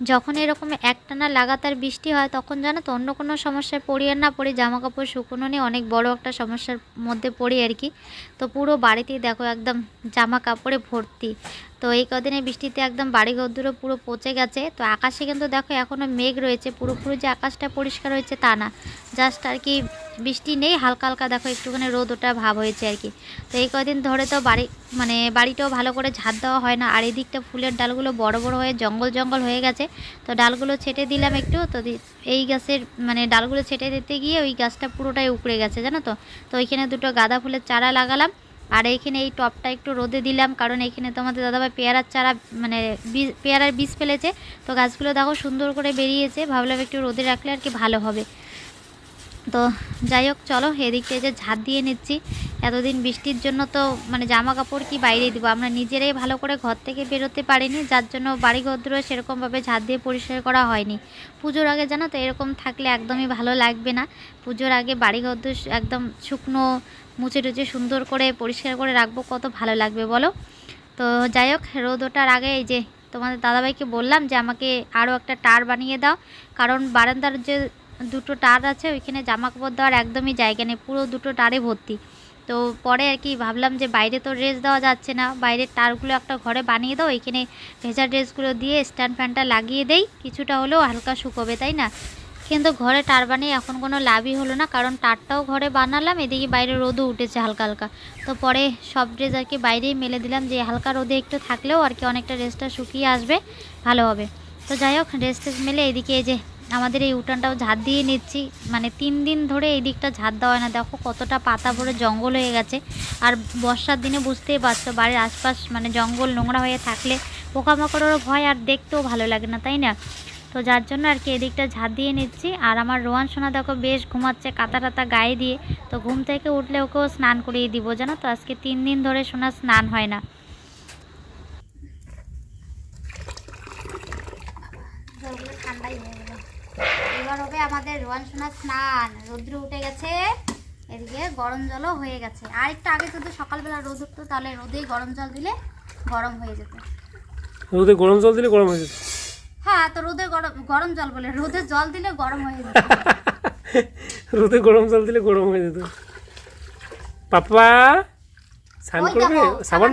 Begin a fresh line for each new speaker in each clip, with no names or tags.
যখন এরকম একটানা লাগাতার বৃষ্টি হয়, তখন জানো তো অন্য কোনো সমস্যায় পড়ি আর না পড়ি জামা কাপড় শুকনো নিয়ে অনেক বড় একটা সমস্যার মধ্যে পড়ি আর কি। তো পুরো বাড়িতেই দেখো একদম জামা কাপড়ে ভর্তি। তো এই কদিনে বৃষ্টিতে একদম বাড়ি ঘরদুরো পুরো পচে গেছে। তো আকাশে কিন্তু দেখো এখনও মেঘ রয়েছে, পুরোপুরি যে আকাশটা পরিষ্কার হয়েছে তা না। জাস্ট আর কি বৃষ্টি নেই, হালকা হালকা দেখো একটুখানি রোদ, ওটা ভাব হয়েছে আর কি। তো এই কদিন ধরে তো বাড়ি মানে বাড়িটাও ভালো করে ঝাড় দেওয়া হয় না, আর এই দিকটা ফুলের ডালগুলো বড় বড় হয়ে জঙ্গল জঙ্গল হয়ে গেছে। তো ডালগুলো ছেটে দিলাম একটু, তো এই গাছের মানে ডালগুলো ছেটে দিতে গিয়ে ওই গাছটা পুরোটাই উপড়ে গেছে, জানো তো। তো ওইখানে দুটো গাঁদা ফুলের চারা লাগালাম আর এইখানে এই টপটা একটু রোদে দিলাম, কারণ এইখানে তোমাদের দাদাভাই পেয়ারার চারা মানে পেয়ারার বীজ ফেলেছে। তো গাছগুলো দেখো সুন্দর করে বেরিয়েছে, ভাবলাম একটু রোদে রাখলে আর কি ভালো হবে। তো যাই হোক, চলো এদিকটা এই যে ঝাঁট দিয়ে নিচ্ছি। এতদিন বৃষ্টির জন্য তো মানে জামা কাপড় কি বাইরে দিব? আমরা নিজেরাই ভালো করে ঘর থেকে বেরোতে পারিনি, যার জন্য বাড়ি সেরকমভাবে ঝাঁট দিয়ে পরিষ্কার করা হয়নি। পুজোর আগে জানো তো, এরকম থাকলে একদমই ভালো লাগবে না। পুজোর আগে বাড়ি ঘরদুর একদম শুকনো, মুছে টুচে সুন্দর করে পরিষ্কার করে রাখব, কত ভালো লাগবে বলো? তো যাই হোক, রোদ ওঠার আগে এই যে তোমাদের দাদাভাইকে বললাম যে আমাকে আরও একটা টার বানিয়ে দাও। কারণ বারান্দার যে দুটো টার আছে, ওইখানে জামা কাপড় দেওয়ার একদমই জায়গা নেই, পুরো দুটো টারে ভর্তি। তো পরে আর কি ভাবলাম যে বাইরে তো ড্রেস দেওয়া যাচ্ছে না, বাইরের টারগুলো একটা ঘরে বানিয়ে দাও এখানে ভেজা ড্রেসগুলো দিয়ে স্ট্যান্ড ফ্যানটা লাগিয়ে দেই, কিছুটা হলেও হালকা শুকোবে, তাই না? কিন্তু ঘরে টার বানিয়ে এখন কোনো লাভই হলো না, কারণ টারটাও ঘরে বানালাম, এদিকে বাইরে রোদও উঠেছে হালকা হালকা। তো পরে সব ড্রেস আর কি বাইরেই মেলে দিলাম, যে হালকা রোদে একটু থাকলেও আর কি অনেকটা ড্রেসটা শুকিয়ে আসবে, ভালো হবে। তো যাই হোক ড্রেস টেস মেলে এদিকে এই যে আমাদের এই উঠানটাও ঝাড় দিয়ে নিচ্ছি। মানে তিন দিন ধরে এই দিকটা ঝাড় দেওয়া হয় না। দেখো কতটা পাতা পড়ে জঙ্গল হয়ে গেছে। আর বর্ষার দিনে বুঝতেই পারছ, বাড়ির আশপাশ মানে জঙ্গল নোংরা হয়ে থাকলে পোকামাকড়েরও ভয় আর দেখতেও ভালো লাগে না, তাই না? তো যার জন্য আর কি এদিকটা ঝাড় দিয়ে নিচ্ছি। আর আমার রোয়ান সোনা দেখো বেশ ঘুমাচ্ছে কাতা টাতা গায়ে দিয়ে। তো ঘুম থেকে উঠলে ওকেও স্নান করিয়ে দিব জানো তো? আজকে তিন দিন ধরে সোনা স্নান হয় না। ঠান্ডাই হয়ে গেল। এবার হবে আমাদের রোয়ান সোনার স্নান। রৌদ্র উঠে গেছে। এদিকে গরম জলও হয়ে গেছে। আর একটু আগে যদি সকালবেলা রোদ উঠতো তাহলে রোদেই গরম জল দিলে গরম হয়ে যেত।
রোদে গরম জল দিলে গরম হয়ে যেত?
হ্যাঁ তো রোদে গরম গরম জল বলে। রোদে জল দিলে গরম হয়ে যেত।
রোদে গরম জল দিলে গরম হয়ে যেত। পাপা স্নান করবে? সাবান
সাবান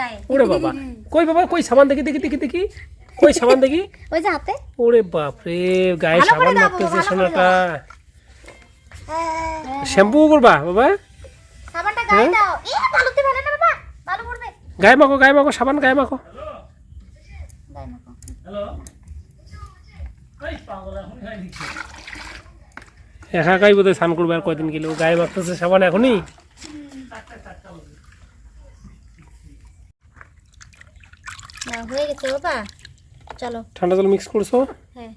গায়ে।
ওরে বাবা। কই বাবা কই সাবান দেখি দেখি দেখি দেখি। কই সাবান দেখি?
ওই যে হাতে।
ওরে বাপ রে গায়ে সাবান মাখতেছে সোনাটা। শ্যাম্পু করবা বাবা?
সাবানটা গায়ে দাও। এ বালুতে ফেলে না বাবা। বালু পড়বে
গায়ে মাখো গায়ে মাখো সাবান গায়ে মাখো। একা বোধহয় স্নান করবে আর কয়দিন গেলে ও গায়ে মাখতেছে সাবান এখনই।
হয়ে গেছে বাবা। চলো।
ঠান্ডা জল মিক্স করছ?
হ্যাঁ।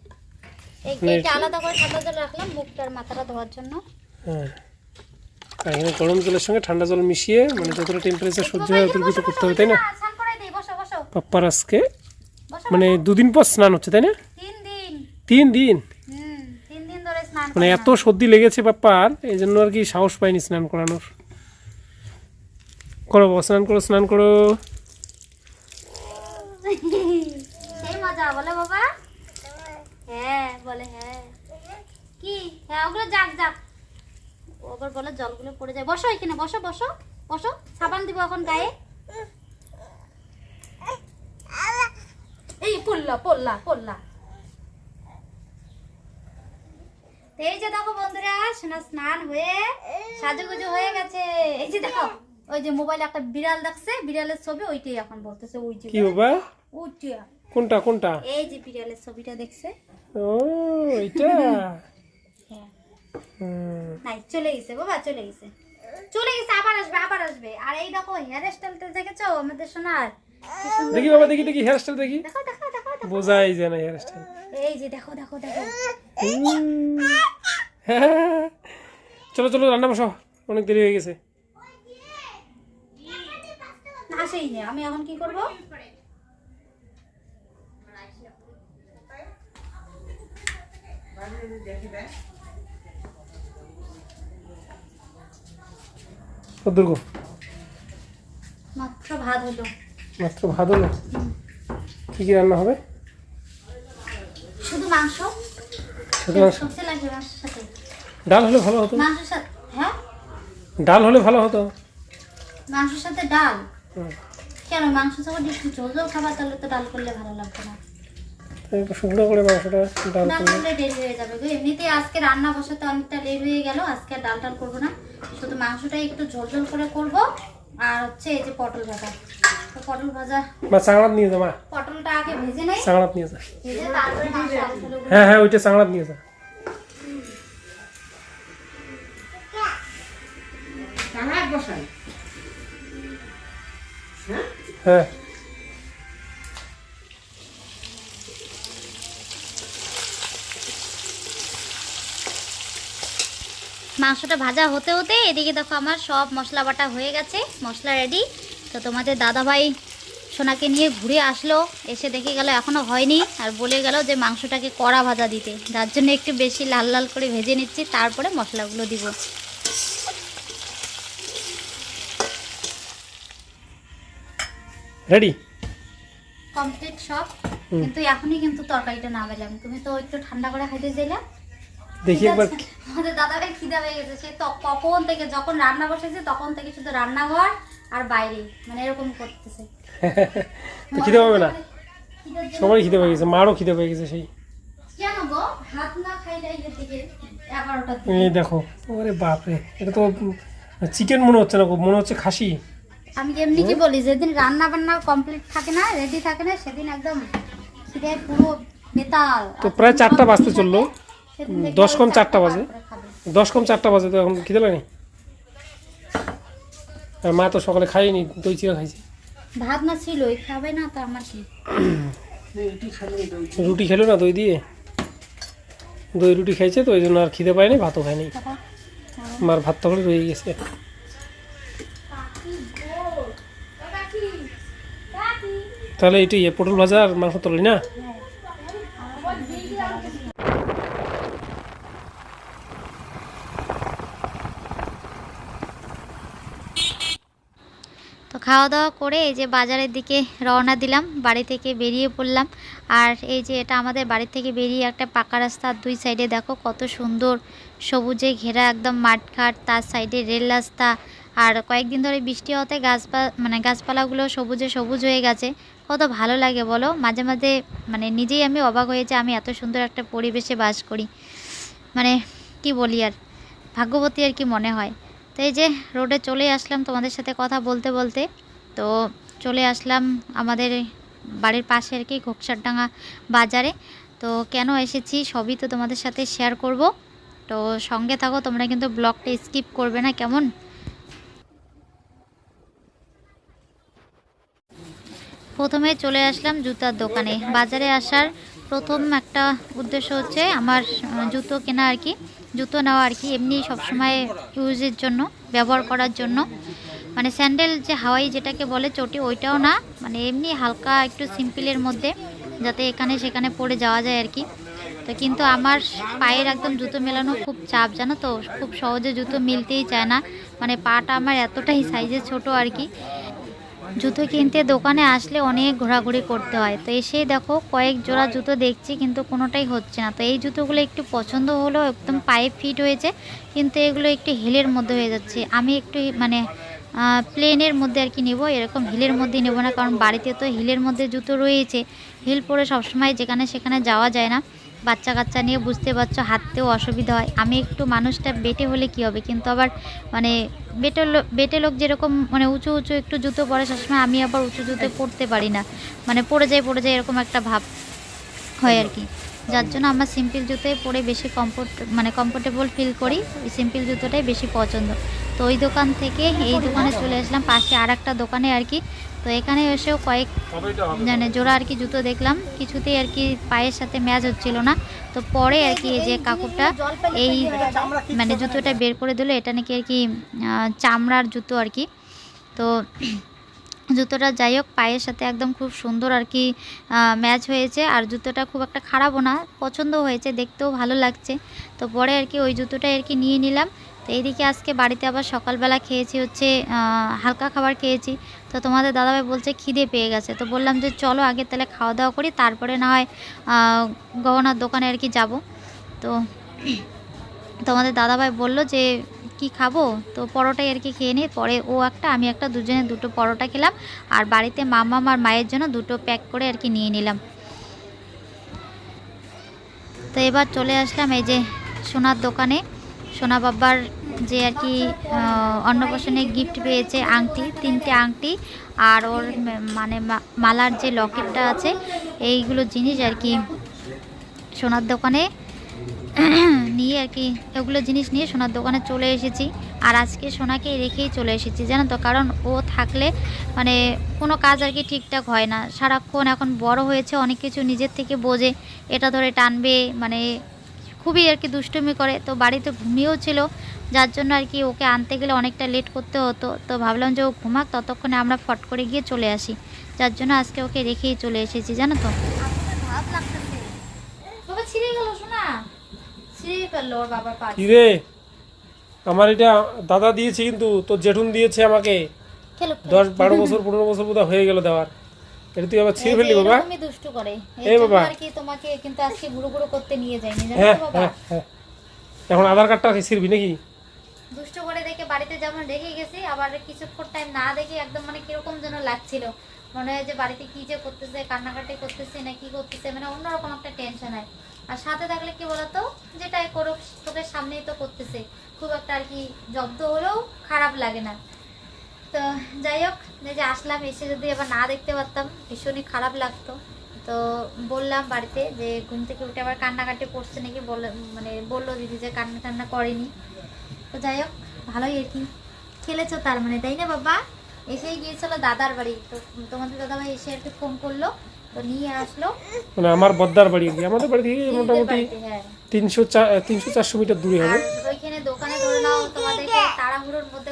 মানে-
এইটা আলাদা করে ঠান্ডা জল রাখলাম মুখটার মাথাটা ধোয়ার জন্য।
হ্যাঁ। আর এখানে গরম জলের সঙ্গে ঠান্ডা জল মিশিয়ে মানে যতটা টেম্পারেচার সহ্য হয় অতটুকু তো করতে হবে তাই না?
হ্যাঁ, স্নান করে দিই বসো বসো।
পাপ্পার আজকে মানে দুদিন পর স্নান হচ্ছে তাই না?
তিন দিন।
মানে এত সর্দি লেগেছে পাপ্পার এই জন্য আর কি সাহস পাইনি স্নান করানোর। করো স্নান করো স্নান করো।
বলে বাবা। হ্যাঁ বলে হ্যাঁ। কি? হ্যাঁ ওগুলো যাক যাক। ও আবার বলে জলগুলো পড়ে যায়। বসো এখানে বসো বসো বসো। সাবান দিব এখন গায়ে। এই পড়লা পড়লা পড়লা। এই যে দেখো বন্ধুরা সোনা স্নান হয়ে সাজুগুজু হয়ে গেছে। এই যে দেখো ওই যে মোবাইলে একটা বিড়াল দেখছে বিড়ালের ছবি ওইটাই এখন বলতেছে ওই যে
কি বাবা?
ওইটা
কোনটা কোনটা?
এই যে বিড়ালের ছবিটা দেখছে।
ও এটা?
হ্যাঁ। নাই চলে গেছে বাবা চলে গেছে। চলে গেছে আবার আসবে আবার আসবে। আর এই দেখো হেয়ার স্টাইলটা দেখেছ? আমাদের সোনার।
দেখি বাবা দেখি দেখি। হেয়ার স্টাইল দেখি।
দেখো দেখো দেখো।
বোঝাই যায় না হেয়ার স্টাইল
এই যে দেখো দেখো দেখো।
চলো চলো রান্না বসো। অনেক দেরি হয়ে গেছে।
আসেই আমি এখন কি করব?
দুর্গ।
মাত্র ভাত হলো।
মাত্র ভাত হলো? কি কি রান্না হবে?
শুধু মাংস।
শুধু মাংস? ডাল হলে ভালো হতো?
মাংসের সাথে হ্যাঁ?
ডাল হলে ভালো হতো?
মাংসের সাথে ডাল। কেন? মাংস যখন একটু ঝোল ঝোল খাবার তাহলে তো ডাল করলে ভালো লাগবে না।
শুকনো করে মাংসটা ডাল
ডাল
করলে
করলে হয়ে যাবে গো। এমনিতে আজকে রান্না বসাতে অনেকটা লেট হয়ে গেল আজকে আর ডাল টাল করব না। শুধু মাংসটা একটু ঝোল ঝোল করে করব আর হচ্ছে এই যে পটল ভাজা। তো পটল ভাজা
চাংড়াত নিয়ে যা মা।
পটলটা আগে ভেজে নেই।
চাংড়াত নিয়ে যা।
ভেজে তারপরে মাংস
হ্যাঁ হ্যাঁ ওইটা চাংড়াত নিয়ে যা।
কাঙাল বসাই।
হ্যাঁ।
মাংসটা ভাজা হতে হতে এদিকে দেখো আমার সব মশলা বাটা হয়ে গেছে মশলা রেডি তো তোমাদের দাদাভাই সোনাকে নিয়ে ঘুরে আসলো এসে দেখে গেল এখনও হয়নি আর বলে গেল যে মাংসটাকে কড়া ভাজা দিতে। যার জন্য একটু বেশি লাল লাল করে ভেজে নিচ্ছি তারপরে মশলাগুলো দিব।
রেডি
কমপ্লিট সব। কিন্তু এখনই কিন্তু তরকারিটা না পেলাম তুমি তো একটু ঠান্ডা করে খাইতে চাইলে
দেখি একবার।
আমাদের দাদাভাই খিদা হয়ে গেছে। সে তো কখন থেকে যখন রান্না বসেছে তখন থেকে শুধু রান্নাঘর আর বাইরে। মানে এরকম করতেছে।
তো খিদে পাবে না? সবারই খিদে পেয়ে গেছে মারও খিদে পেয়ে গেছে সেই।
কেন গো? ভাত না খাইলে এই দিকে
এই দেখো ওরে বাপরে এটা তো চিকেন মনে হচ্ছে না গো, মনে হচ্ছে খাসি।
আমি এমনি কি বলি যেদিন রান্না বান্না কমপ্লিট থাকে না রেডি থাকে না সেদিন একদম খিদে পুরো বেতাল।
তো প্রায় চারটা বাজতে চলল। দশ কম চারটা বাজে। দশ কম চারটা বাজে তো এখন খিদে লাগেনি? আর মা তো সকালে খাইনি দই চিরা খাইছে।
ভাত না ছিল খাবে না তো আমার কি?
রুটি খেলো না দই দিয়ে? দই রুটি খাইছে তো ওই জন্য আর খিদে পায়নি ভাতও খায়নি। মার ভাত তখন রয়ে গেছে। তাহলে এটি ইয়ে পটল ভাজা আর মাংস তরলি না?
খাওয়া দাওয়া করে এই যে বাজারের দিকে রওনা দিলাম, বাড়ি থেকে বেরিয়ে পড়লাম। আর এই যে এটা আমাদের বাড়ি থেকে বেরিয়ে একটা পাকা রাস্তা দুই সাইডে দেখো কত সুন্দর সবুজে ঘেরা একদম মাঠঘাট, তার সাইডে রেল রাস্তা। আর কয়েকদিন ধরে বৃষ্টি হতে গাছপা মানে গাছপালাগুলো সবুজে সবুজ হয়ে গেছে। কত ভালো লাগে বলো? মাঝে মাঝে মানে নিজেই আমি অবাক হয়েছে আমি এত সুন্দর একটা পরিবেশে বাস করি। মানে কি বলি আর, ভাগ্যবতী আর কি মনে হয়। তো এই যে রোডে চলে আসলাম তোমাদের সাথে কথা বলতে বলতে। তো চলে আসলাম আমাদের বাড়ির পাশে আর কি ঘোকসারডাঙ্গা বাজারে। তো কেন এসেছি সবই তো তোমাদের সাথে শেয়ার করব। তো সঙ্গে থাকো, তোমরা কিন্তু ব্লগটা স্কিপ করবে না, কেমন? প্রথমে চলে আসলাম জুতার দোকানে। বাজারে আসার প্রথম একটা উদ্দেশ্য হচ্ছে আমার জুতো কেনা আর কি। জুতো নেওয়া আর কি এমনি সবসময় ইউজের জন্য, ব্যবহার করার জন্য। মানে স্যান্ডেল যে হাওয়াই যেটাকে বলে, চটি ওইটাও না মানে এমনি হালকা একটু সিম্পলের মধ্যে যাতে এখানে সেখানে পড়ে যাওয়া যায় আর কি। তো কিন্তু আমার পায়ের একদম জুতো মেলানো খুব চাপ, জানো তো? খুব সহজে জুতো মিলতেই চায় না। মানে পাটা আমার এতটাই সাইজে ছোট আর কি। জুতো কিনতে দোকানে আসলে অনেক ঘোরাঘুরি করতে হয়। তো এসেই দেখো কয়েক জোড়া জুতো দেখছি কিন্তু কোনোটাই হচ্ছে না। তো এই জুতোগুলো একটু পছন্দ হলো একদম পায়ে ফিট হয়েছে কিন্তু এগুলো একটু হিলের মধ্যে হয়ে যাচ্ছে। আমি একটু মানে প্লেনের মধ্যে আর কি নেব, এরকম হিলের মধ্যে নেব না কারণ বাড়িতে তো হিলের মধ্যে জুতো রয়েছে। হিল পরে সবসময় যেখানে সেখানে যাওয়া যায় না। বাচ্চা কাচ্চা নিয়ে বুঝতে পারছ হাঁটতেও অসুবিধা হয়। আমি একটু মানুষটা বেটে হলে কি হবে? কিন্তু আবার মানে বেটে লোক বেটে লোক যেরকম মানে উঁচু উঁচু একটু জুতো পরে সবসময় আমি আবার উঁচু জুতো পরতে পারি না। মানে পড়ে যায় পড়ে যায় এরকম একটা ভাব হয় আর কি যার জন্য আমার সিম্পল জুতোই পরে বেশি কমফোর্ট মানে কমফোর্টেবল ফিল করি। সিম্পল জুতোটাই বেশি পছন্দ। তো ওই দোকান থেকে এই দোকানে চলে আসলাম। পাশে আর একটা দোকানে আর কি। তো এখানে এসেও কয়েক মানে জোড়া আর কি জুতো দেখলাম। কিছুতেই আর কি পায়ের সাথে ম্যাচ হচ্ছিল না। তো পরে আর কি এই যে কাকুরটা এই মানে জুতোটা বের করে দিল। এটা নাকি আর কি চামড়ার জুতো আর কি। তো জুতোটা যাই হোক পায়ের সাথে একদম খুব সুন্দর আর কি ম্যাচ হয়েছে। আর জুতোটা খুব একটা খারাপও না পছন্দ হয়েছে দেখতেও ভালো লাগছে। তো পরে আর কি ওই জুতোটা আর কি নিয়ে নিলাম। তো এইদিকে আজকে বাড়িতে আবার সকালবেলা খেয়েছি হচ্ছে হালকা খাবার খেয়েছি। তো তোমাদের দাদাভাই বলছে খিদে পেয়ে গেছে। তো বললাম যে চলো আগে তাহলে খাওয়া দাওয়া করি, তারপরে না হয় গহনার দোকানে আর কি যাব। তো তোমাদের দাদাভাই বলল যে কি খাব? তো পরোটাই আর কি খেয়ে নিই পরে ও একটা, আমি একটা, দুজনে দুটো পরোটা খেলাম। আর বাড়িতে মামা আর মায়ের জন্য দুটো প্যাক করে আর কি নিয়ে নিলাম। তো এবার চলে আসলাম এই যে সোনার দোকানে। সোনা বাবার যে আর কি অন্নপ্রাশনে গিফট পেয়েছে আংটি, তিনটে আংটি, আর ওর মানে মালার যে লকেটটা আছে, এইগুলো জিনিস আর কি সোনার দোকানে নিয়ে আর কি এগুলো জিনিস নিয়ে সোনার দোকানে চলে এসেছি। আর আজকে সোনাকে রেখেই চলে এসেছি, জানো তো, কারণ ও থাকলে মানে কোনো কাজ আর কি ঠিকঠাক হয় না। সারাক্ষণ এখন বড় হয়েছে, অনেক কিছু নিজের থেকে বোঝে, এটা ধরে টানবে মানে খুবই আর কি দুষ্টুমি করে। তো বাড়িতে ঘুমিয়েও ছিল যার জন্য আর কি ওকে আনতে গেলে অনেকটা লেট করতে হতো। তো ভাবলাম যে ও ঘুমাক ততক্ষণে আমরা ফট করে গিয়ে চলে আসি। যার জন্য আজকে ওকে রেখেই চলে এসেছি জানো তো।
আমার এটা দাদা দিয়েছে কিন্তু তোর জেঠুন দিয়েছে আমাকে। দশ বারো বছর পনেরো বছর বোধহয় হয়ে গেল দেওয়ার। এটা তুই আবার ছিঁড়ে ফেললি বাবা।
দুষ্টু করে।
এই বাবা।
আর কি তোমাকে কিন্তু আজকে করতে নিয়ে জানো
হ্যাঁ
তো বাবা?
হ্যাঁ হ্যাঁ। এখন আধার কার্ডটা ছিঁড়বি নাকি?
দুষ্টু করে দেখে বাড়িতে যেমন রেখে গেছি আবার কিছুক্ষণ টাইম না দেখে একদম মানে কীরকম যেন লাগছিল। মনে হয় যে বাড়িতে কি যে করতেছে কান্নাকাটি করতেছে না কি করতেছে মানে অন্যরকম একটা টেনশন হয়। আর সাথে থাকলে কি বলতো? যেটাই করুক তোকে সামনেই তো করতেছে। খুব একটা আর কি জব্দ হলেও খারাপ লাগে না। তো যাই হোক যে আসলাম এসে যদি আবার না দেখতে পারতাম ভীষণই খারাপ লাগতো। তো বললাম বাড়িতে যে ঘুম থেকে উঠে আবার কান্নাকাটি করছে নাকি বলে মানে বলল দিদি যে কান্না টান্না করেনি। তো যাই হোক ভালোই আর কি। খেলেছো তার মানে তাই না বাবা? এসেই গিয়েছিল দাদার বাড়ি। তো তোমাদের দাদা ভাই এসে আর কি ফোন করল তো নিয়ে আসলো।
মানে আমার বদ্দার বাড়ি আমাদের বাড়ি থেকে মোটামুটি
হ্যাঁ।
তিনশো তিনশো চারশো মিটার দূরে হবে।
ওইখানে দোকানে ধরে নাও তোমাদেরকে তাড়াহুড়োর মধ্যে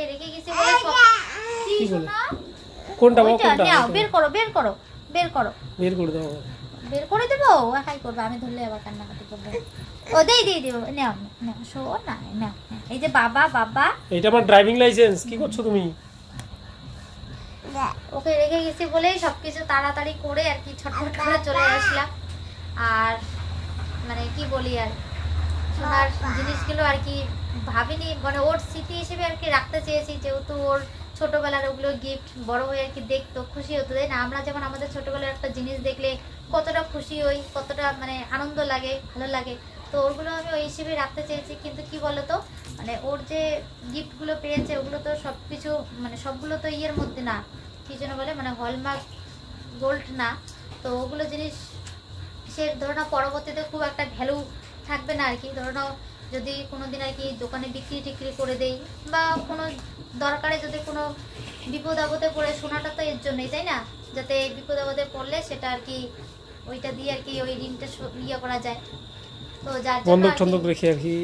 পারিনি রেখে গেছি? বলে সব। কি
কি বলে? কোনটা বাবা কোনটা?
নাও বের করো বের করো বের করো।
বের করে দাও।
বের করে দেবো? ও একাই করবে আমি ধরলে আবার কান্নাকাটি করবে। ও দেই দেই দেবো নাও নাও শো না নাও নাও। এই যে বাবা বাবা।
এটা আমার ড্রাইভিং লাইসেন্স কি করছ তুমি?
ওকে রেখে গেছি বলেই সবকিছু তাড়াতাড়ি করে আর কি ছটফট করে চলে আসলাম। আর মানে কি বলি আর? সোনার জিনিসগুলো আর কি ভাবিনি মানে ওর স্মৃতি হিসেবে আর কি রাখতে চেয়েছি, যেহেতু ওর ছোটোবেলার ওগুলো গিফট বড় হয়ে আর কি দেখতো, খুশি হতো। তাই না? আমরা যেমন আমাদের ছোটোবেলার একটা জিনিস দেখলে কতটা খুশি হই, কতটা মানে আনন্দ লাগে, ভালো লাগে, তো ওরগুলো আমি ওই হিসেবে রাখতে চেয়েছি। কিন্তু কি বলতো? মানে ওর যে গিফটগুলো পেয়েছে, ওগুলো তো সব কিছু মানে সবগুলো তো ইয়ের মধ্যে না, কি যেন বলে মানে হলমার্ক গোল্ড না, তো ওগুলো জিনিস, সে ধরো না, পরবর্তীতে খুব একটা ভ্যালু থাকবে না আর কি ধরো নাও যদি কোনো দিন আর কি দোকানে বিক্রি টিক্রি করে দেই বা কোনো দরকারে যদি কোনো বিপদ আপদে পড়ে সোনাটা তো এর জন্যই তাই না যাতে বিপদ আপদে পড়লে সেটা আর কি ওইটা দিয়ে আর কি ওই ঋণটা ইয়ে করা যায় তো যার জন্য
বন্ধক
আর
রেখে আর কি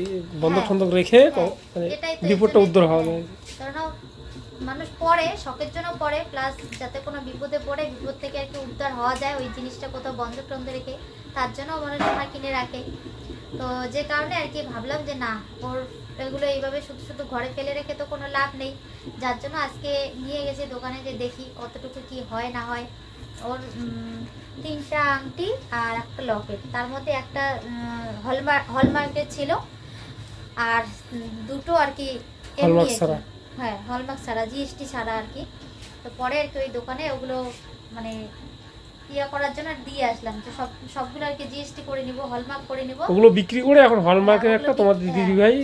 বন্ধক
হ্যাঁ।
রেখে
হ্যাঁ,
মানে
এটাই তো এর
বিপদটা উদ্ধার হওয়া। যায়
কারণ মানুষ পড়ে শখের জন্য পড়ে প্লাস যাতে কোনো বিপদে পড়ে বিপদ থেকে আর কি উদ্ধার হওয়া যায় ওই জিনিসটা কোথাও বন্ধ টন্ধ রেখে তার জন্য মানুষ সোনা কিনে রাখে তো যে কারণে আর কি ভাবলাম যে না ওর এগুলো এইভাবে শুধু শুধু ঘরে ফেলে রেখে তো কোনো লাভ নেই। যার জন্য আজকে নিয়ে গেছি দোকানে যে দেখি কতটুকু কি হয় না হয়। ওর তিনটা আংটি আর একটা লকেট। তার মধ্যে একটা হলমার্ক হলমার্কের ছিল। আর দুটো আর কি এমনি
হলমার্ক ছাড়া।
হ্যাঁ হলমার্ক ছাড়া জিএসটি ছাড়া আর কি। তো পরে আর কি ওই দোকানে ওগুলো মানে ইয়ে করার জন্য দিয়ে আসলাম। তো সব সবগুলো আর কি জিএসটি করে নিব হলমার্ক করে নিব।
ওগুলো বিক্রি করে এখন হলমার্কের
হ্যাঁ,
একটা তোমার দিদি ভাই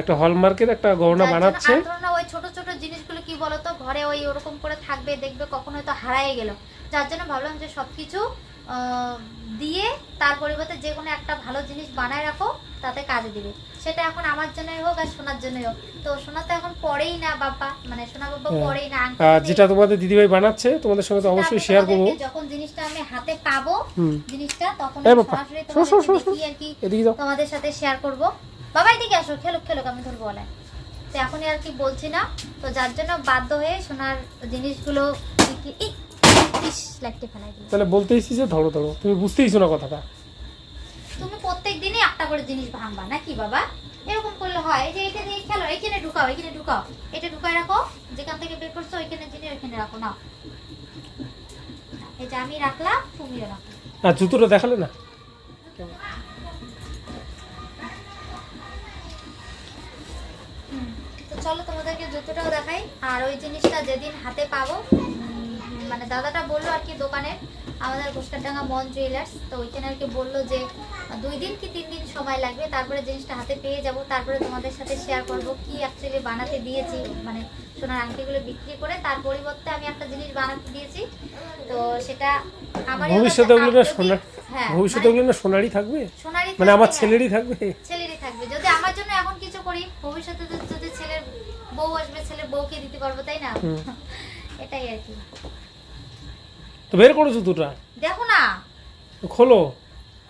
একটা হলমার্কের একটা গহনা বানাচ্ছে।
না ওই ছোট ছোট জিনিসগুলো কি বলতো? ঘরে ওই ওরকম করে থাকবে দেখবে কখনো হয়তো হারিয়ে গেল। যার জন্য ভাবলাম যে সবকিছু দিয়ে তার পরিবর্তে যে কোনো একটা ভালো জিনিস বানায় রাখো তাতে কাজে দিবে। সেটা এখন আমার জন্যই হোক আর সোনার জন্যই হোক। তো সোনা তো এখন পড়েই না বাবা মানে সোনা বাবা
হ্যাঁ।
পড়েই না।
যেটা তোমাদের দিদিভাই বানাচ্ছে তোমাদের সঙ্গে তো অবশ্যই শেয়ার করব।
যখন জিনিসটা আমি হাতে পাবো জিনিসটা তখন আমি সরাসরি তোমাদেরকে আর কি তোমাদের সাথে শেয়ার করব। বাবা এদিকে আসো খেলুক খেলুক আমি ধরবো বলে তো এখনই আর কি বলছি না। তো যার জন্য বাধ্য হয়ে সোনার জিনিসগুলো
তাহলে বলতেইছি যে ধরো ধরো তুমি বুঝতেইছো না কথাটা।
তুমি প্রত্যেক দিনই একটা করে জিনিস ভাঙবা নাকি বাবা? এরকম করলে হয় এই যে এটা দিয়ে খেলো এখানে ঢুকাও এখানে ঢুকাও। এটা ঢুকায় রাখো যেখান থেকে বের করছ ওইখানে জিনিস ওইখানে রাখো না এই যে আমি রাখলাম তুমিও রাখো।
আর জুতোটা দেখালে না?
তো চলো তোমাদেরকে জুতোটাও দেখাই আর ওই জিনিসটা যেদিন হাতে পাবো মানে দাদাটা বলল আর কি দোকানে আমাদের ঘোষকারডাঙ্গা মন জুয়েলার্স তো ওইখানে আর কি বলল যে দুই দিন কি তিন দিন সময় লাগবে তারপরে জিনিসটা হাতে পেয়ে যাব তারপরে তোমাদের সাথে শেয়ার করব কি অ্যাকচুয়ালি বানাতে দিয়েছি মানে সোনার আংটিগুলো বিক্রি করে তার পরিবর্তে আমি একটা জিনিস বানাতে দিয়েছি তো সেটা আমার
ভবিষ্যতে ওগুলো
হ্যাঁ
ভবিষ্যতে
মানে
ওগুলো না সোনারই থাকবে?
সোনারই
মানে আমার
হ্যাঁ।
ছেলেরই থাকবে?
ছেলেরই থাকবে যদি আমার জন্য এখন কিছু করি ভবিষ্যতে যদি ছেলের বউ আসবে ছেলের বউকে দিতে পারব তাই না? এটাই আর কি।
তো বের করো জুতোটা
দেখো না।
খোলো।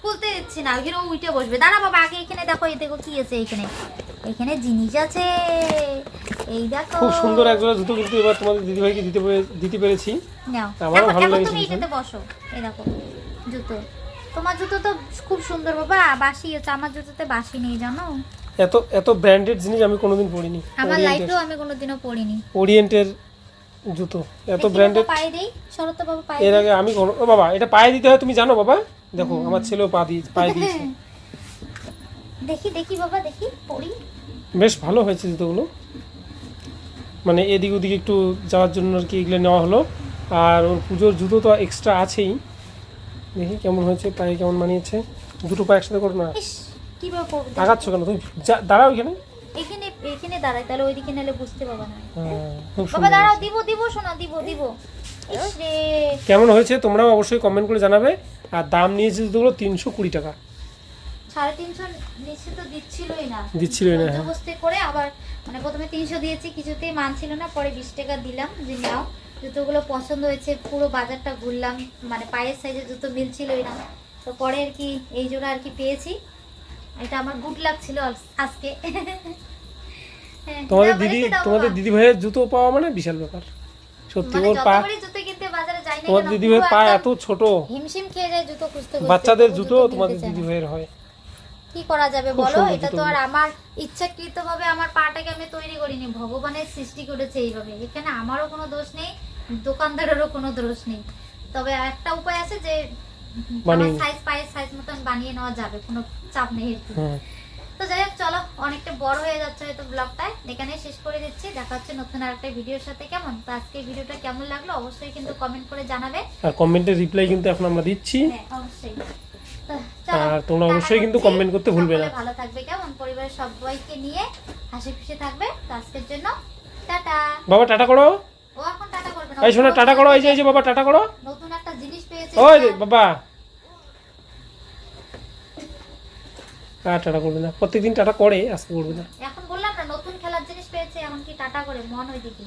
খুলতে দিচ্ছি না ওইখানে ও উঠে বসবে। দাঁড়া বাবা আগে এখানে দেখো এই দেখো কি আছে এখানে। এখানে জিনিস আছে। এই দেখো।
খুব সুন্দর একজোড়া জুতো কিন্তু এবার তোমাদের দিদিভাইকে দিতে দিতে পেরেছি।
নাও।
আমারও ভালো লেগেছে
তুমি। এটাতে বসো। এই দেখো জুতো। তোমার জুতো তো খুব সুন্দর বাবা বাসি হচ্ছে আমার জুতোতে বাসি নেই জানো?
এত এত ব্র্যান্ডেড জিনিস আমি কোনোদিন পরিনি।
আমার লাইফেও আমি কোনোদিনও পরিনি।
ওরিয়েন্টের জুতো। এত ব্র্যান্ডেড
পায়ে দেই শরৎ বাবু পায়ে
এর আগে আমি ও বাবা এটা পায়ে দিতে হয় তুমি জানো বাবা? দেখো আমার ছেলেও পা দিয়ে পায়ে দিয়েছে।
দেখি দেখি বাবা দেখি পড়ি।
বেশ ভালো হয়েছে জুতোগুলো। মানে এদিক ওদিক একটু যাওয়ার জন্য আর কি এগুলো নেওয়া হলো। আর ওর পুজোর জুতো তো এক্সট্রা আছেই। দেখি কেমন হয়েছে পায়ে কেমন মানিয়েছে। দুটো পা একসাথে করো না। আগাচ্ছ কেন? তুমি দাঁড়াও এখানে।
এখানে দাঁড়াই তাহলে ওইদিকে নিলে বুঝতে পারবে না। বাবা দাঁড়াও। দিব দিব শোনা দিব দিব।
কেমন হয়েছে? তোমরাও অবশ্যই কমেন্ট করে জানাবে। আর দাম নিয়েছে জুতোগুলো তিনশো কুড়ি টাকা।
সাড়ে তিনশো নিচে তো দিচ্ছিলই না।
দিচ্ছিলই না, হ্যাঁ।
জবরদস্তি করে আবার মানে প্রথমে তিনশো দিয়েছি কিছুতেই মানছিল না পরে বিশ টাকা দিলাম যে নাও জুতোগুলো পছন্দ হয়েছে পুরো বাজারটা ঘুরলাম মানে পায়ের সাইজে জুতো মিলছিলই না। তো পরে আর কি এই জোড়া আর কি পেয়েছি। এটা আমার গুড লাক ছিল আজকে।
তোমাদের দিদি তোমাদের দিদি ভাইয়ের জুতো পাওয়া মানে বিশাল ব্যাপার। সত্যি
মানে
ওর পা তোমার দিদি ভাইয়ের পা এত ছোট।
হিমশিম খেয়ে যায় জুতো খুঁজতে
বাচ্চাদের জুতো তোমাদের দিদি ভাইয়ের হয়।
কি করা যাবে বলো? এটা তো আর আমার ইচ্ছাকৃত ভাবে আমার পাটাকে আমি তৈরি করিনি। ভগবানের সৃষ্টি করেছে এইভাবে। এখানে আমারও কোনো দোষ নেই দোকানদারেরও কোনো দোষ নেই। তবে একটা উপায় আছে যে সাইজ পায়ের সাইজ মতন বানিয়ে নেওয়া যাবে কোনো চাপ নেই তো যাই হোক চলো অনেকটা বড় হয়ে যাচ্ছে হয়তো ব্লগটা এখানে শেষ করে দিচ্ছি। দেখা হচ্ছে নতুন আরেকটা ভিডিওর সাথে। কেমন? তো আজকে ভিডিওটা কেমন লাগল? অবশ্যই কিন্তু কমেন্ট করে জানাবে।
আর কমেন্টের রিপ্লাই কিন্তু এখন আমরা দিচ্ছি।
হ্যাঁ অবশ্যই।
আর তোমরা অবশ্যই কিন্তু comment করতে ভুলবে না।
ভালো থাকবে কেমন? পরিবারের সবাইকে নিয়ে হাসি খুশি থাকবে। তো আজকের জন্য টাটা।
বাবা টাটা করো।
ও এখন টাটা করবে না।
এই শোনা টাটা করো। এই যে বাবা টাটা করো।
নতুন একটা জিনিস পেয়েছে
ওই বাবা। আর টাটা করবে না। প্রত্যেকদিন টাটা করে, আজকে করবে না।
এখন বললাম না, নতুন খেলার জিনিস পেয়েছে, এমনকি টাটা করে, মন ওইদিকে।